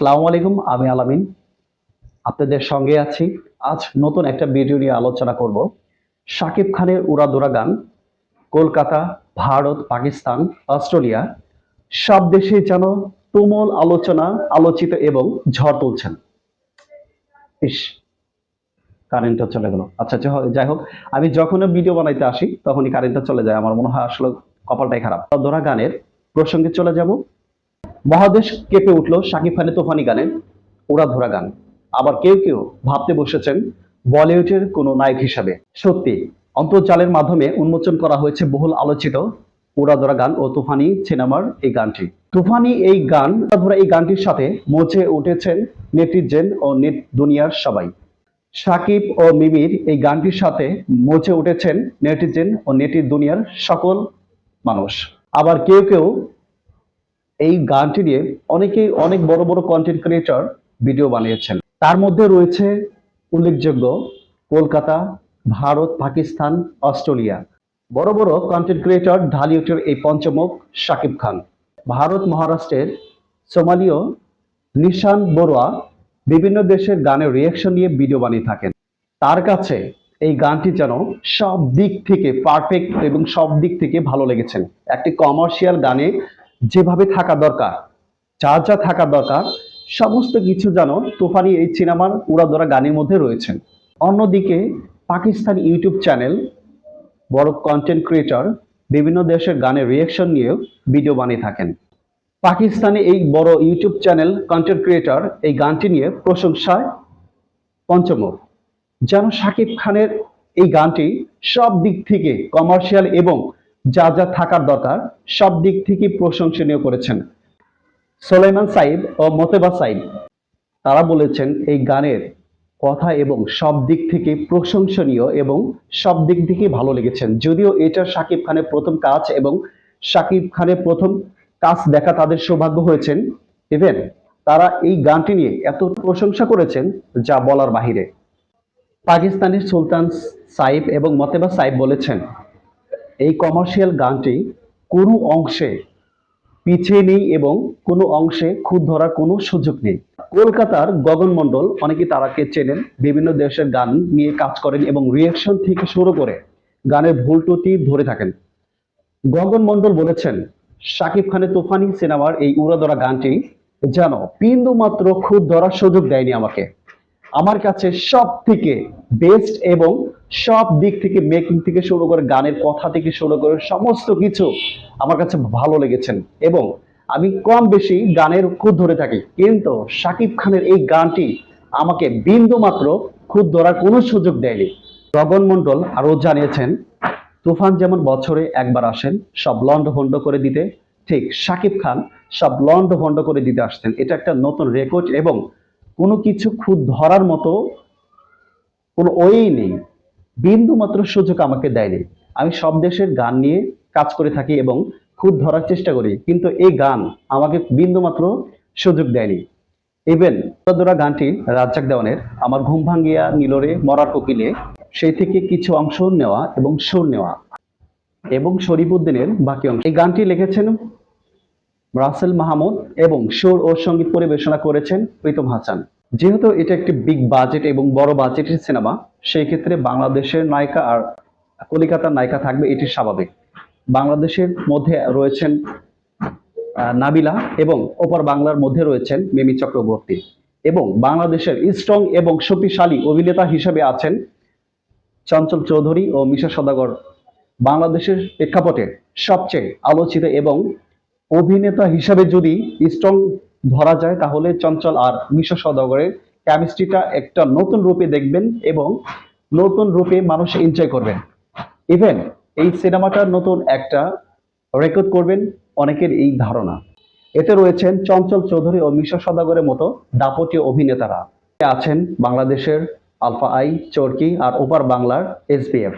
আসসালামু আলাইকুম, আমি আলামিন। আপনাদের সঙ্গে আছি। আজ নতুন একটা ভিডিও নিয়ে আলোচনা করব। শাকিব খানের উড়াদোড়া গান, কলকাতা, ভারত, পাকিস্তান, অস্ট্রেলিয়া, সব দেশে যেন তুমল আলোচনা, আলোচিত এবং ঝড় তুলছেন। ইস, কারেন্টটা চলে গেল। আচ্ছা যাই হোক- আমি যখনই ভিডিও বানাইতে আসি, তখনই কারেন্টটা চলে যায়। আমার মনে হয় আসলে কপালটাই খারাপ। উড়াদোড়া গানের প্রসঙ্গে চলে যাব। মহাদেশ কেঁপে উঠল শাকিব খানের তোফানি গানে। উড়াধরা গান। আবার কেউ কেউ ভাবতে বসেছেন, বলিউডের কোনো নায়ক হিসাবে। সত্যি, অন্তর্জালের মাধ্যমে উন্মোচন করা হয়েছে বহুল আলোচিত উড়াধরা গান ও তুফানি সিনেমার এই গানটি। তুফানি এই গান এই গানটির সাথে মঞ্চে উঠেছেন নেটিজেন ও নেট দুনিয়ার সবাই। সাকিব ও মিমির এই গানটির সাথে মঞ্চে উঠেছেন নেটিজেন ও নেটির দুনিয়ার সকল মানুষ। আবার কেউ কেউ এই গানটি নিয়ে অনেকেই অনেক বড় বড় কন্টেন্ট ক্রিয়েটর ভিডিও বানিয়েছেন। তার মধ্যে রয়েছে উল্লেখযোগ্য কলকাতা, ভারত, পাকিস্তান, অস্ট্রেলিয়া। বড় বড় কন্টেন্ট ক্রিয়েটর ঢালিউডের এই পঞ্চমুখ শাকিব খান। ভারত, মহারাষ্ট্রের সোমালীয় নিশান বড়ুয়া বিভিন্ন দেশের গানের রিয়াকশন নিয়ে ভিডিও বানিয়ে থাকেন। তার কাছে এই গানটি যেন সব দিক থেকে পারফেক্ট এবং সব দিক থেকে ভালো লেগেছেন একটি কমার্শিয়াল গানে যেভাবে থাকা দরকার, যা যা থাকা দরকার, সমস্ত কিছু যেন তুফানি এই সিনেমার উড়াদোড়া গানের মধ্যে রয়েছেন অন্যদিকে পাকিস্তান ইউটিউব চ্যানেল, বড় কন্টেন্ট ক্রিয়েটর বিভিন্ন দেশের গানের রিয়াকশন নিয়েও ভিডিও বানিয়ে থাকেন। পাকিস্তানে এই বড় ইউটিউব চ্যানেল কন্টেন্ট ক্রিয়েটর এই গানটি নিয়ে প্রশংসায় পঞ্চমুখ। যেন শাকিব খানের এই গানটি সব দিক থেকে কমার্শিয়াল এবং যা যা থাকার দরকার, সব দিক থেকে প্রশংসনীয় করেছেন। সোলেমান সাইদ ও মোতেবা সাইদ তারা বলেছেন এই গানের কথা এবং সব দিক থেকে প্রশংসনীয় এবং সব দিক থেকে ভালো লেগেছেন। যদিও এটা শাকিব খানের প্রথম কাজ এবং শাকিব খানের প্রথম কাজ দেখা তাদের সৌভাগ্য হয়েছেন। ইভেন তারা এই গানটি নিয়ে এত প্রশংসা করেছেন যা বলার বাহিরে। পাকিস্তানের সুলতান সাইব এবং মতেবা সাইব বলেছেন এই কমার্শিয়াল গানটি কোনো অংশে পিছিয়ে নেই এবং কোনো অংশে খুদ ধরার কোনো সুযোগ নেই। কলকাতার গগন মণ্ডল অনেকে তারাকে চেনেন, বিভিন্ন দেশের গান নিয়ে কাজ করেন এবং রিয়াকশন থেকে শুরু করে গানের ভুল ত্রুটি ধরে থাকেন। গগন মণ্ডল বলেছেন, শাকিব খানের তুফানি সিনেমার এই উড়াদরা গানটি যেন বিন্দু মাত্র খুদ ধরার সুযোগ দেয়নি আমাকে। আমার কাছে সব থেকে বেস্ট এবং সব দিক থেকে মেকিং থেকে শুরু করে গানের কথা থেকে শুরু করে সমস্ত কিছু আমার কাছে ভালো লেগেছেন এবং আমি কম বেশি গানের খুদ ধরে থাকি। কিন্তু শাকিব খানের এই গানটি আমাকে বিন্দু মাত্র খুদ ধরার কোনো সুযোগ দেয়নি। গগন মণ্ডল আরও জানিয়েছেন, তুফান যেমন বছরে একবার আসেন, সব লন্ড ভন্ড করে দিতে। ঠিক, শাকিব খান সব লন্ড ভন্ড করে দিতে আসতেন এটা একটা নতুন রেকর্ড এবং কিছু খুদ ধরার মতো কোনো ওয়েই নেই। বিন্দু মাত্র সুযোগ আমাকে দেয়নি। আমি সব দেশের গান নিয়ে কাজ করে থাকি এবং খুদ ধরার চেষ্টা করি, কিন্তু এই গান আমাকে বিন্দু মাত্র সুযোগ দেয়নি। ইভেন দোরা গানটি রাজ্জাক দেওয়ানের আমার ঘুম ভাঙ্গিয়া নীলরে মরার কোকিলে সেই থেকে কিছু অংশ নেওয়া এবং সুর নেওয়া এবং শরীফুদ্দিনের বাকি অংশ। এই গানটি লিখেছেন রাসেল মাহমুদ এবং সুর ও সংগীত পরিবেশনা করেছেন প্রীতম হাসান। যেহেতু এটা একটি বিগ বাজেট এবং বড় বাজেটের সিনেমা সেই ক্ষেত্রে বাংলাদেশের নায়িকা আর কলিকাতার নায়িকা থাকবে এটি স্বাভাবিক। বাংলাদেশের মধ্যে রয়েছেন নাবিলা এবং ওপার বাংলার মধ্যে রয়েছেন মিমি চক্রবর্তী। এবং বাংলাদেশের স্ট্রং এবং শক্তিশালী অভিনেতা হিসেবে আছেন চঞ্চল চৌধুরী ও মিশা সদাগর। বাংলাদেশের প্রেক্ষাপটে সবচেয়ে আলোচিত এবং অভিনেতা হিসাবে যদি স্ট্রং ধরা যায়, তাহলে চঞ্চল আর মিশা সদাগরের কেমিস্ট্রিটা একটা নতুন রূপে দেখবেন এবং নতুন রূপে মানুষ এনজয় করবেন। ইভেন এই সিনেমাটার নতুন একটা রেকর্ড করবেন অনেকের এই ধারণা। এতে রয়েছেন চঞ্চল চৌধুরী ও মিশা সদাগরের মতো দাপটীয় অভিনেতারা। আছেন বাংলাদেশের আলফা আই, চরকি আর ওপার বাংলার এসবিএফ